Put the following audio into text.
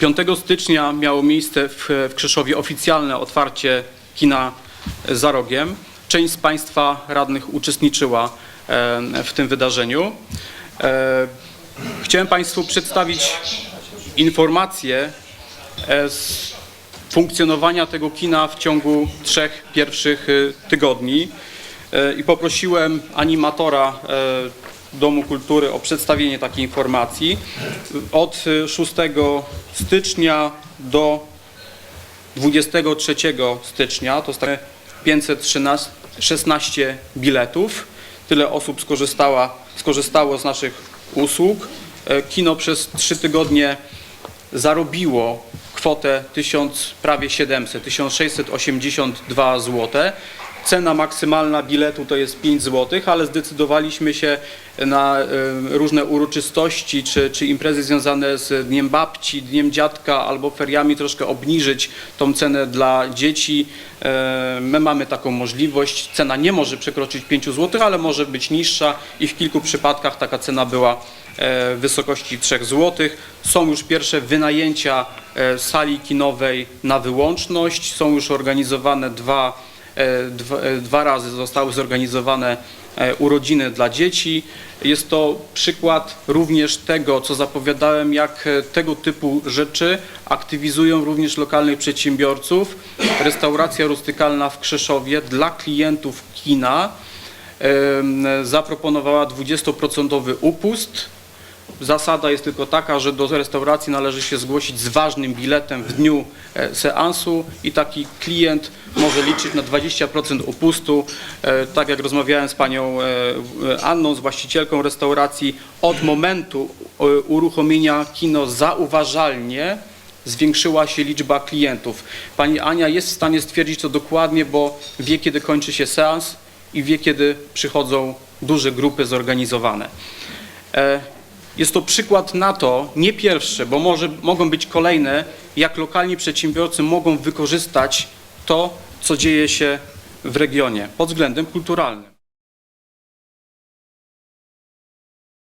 5 stycznia miało miejsce w, w Krzeszowie oficjalne otwarcie kina za rogiem. Część z Państwa radnych uczestniczyła w tym wydarzeniu. E, Chciałem Państwu przedstawić informacje e, z funkcjonowania tego kina w ciągu trzech pierwszych y, tygodni E, i poprosiłem animatora Domu Kultury o przedstawienie takiej informacji. Od y, 6 stycznia do 23 stycznia to jest 516 biletów. Tyle osób skorzystała, skorzystało z naszych usług. E, Kino przez trzy tygodnie zarobiło kwotę 1000, prawie 700, 1682 zł. Cena maksymalna biletu to jest 5 zł, ale zdecydowaliśmy się na różne uroczystości czy, czy imprezy związane z Dniem Babci, Dniem Dziadka albo feriami troszkę obniżyć tą cenę dla dzieci. My mamy taką możliwość. Cena nie może przekroczyć 5 zł, ale może być niższa i w kilku przypadkach taka cena była e, w wysokości 3 zł. Są już pierwsze wynajęcia e, sali kinowej na wyłączność. Są już organizowane dwa, dwa, e, dwa razy zostały zorganizowane e, urodziny dla dzieci. Jest to przykład również tego, co zapowiadałem, jak e, tego typu rzeczy aktywizują również lokalnych przedsiębiorców. Restauracja rustykalna w Krzeszowie dla klientów kina zaproponowała 20% upust. Zasada jest tylko taka, że do restauracji należy się zgłosić z ważnym biletem w dniu e, seansu i taki klient może liczyć na 20% upustu. E, Tak jak rozmawiałem z panią e, Anną, z właścicielką restauracji, od momentu uruchomienia kino zauważalnie zwiększyła się liczba klientów. Pani Ania jest w stanie stwierdzić to dokładnie, bo wie kiedy kończy się seans i wie kiedy przychodzą duże grupy zorganizowane. Jest to przykład na to, nie pierwszy, bo może, mogą być kolejne, jak lokalni przedsiębiorcy mogą wykorzystać to, co dzieje się w regionie pod względem kulturalnym.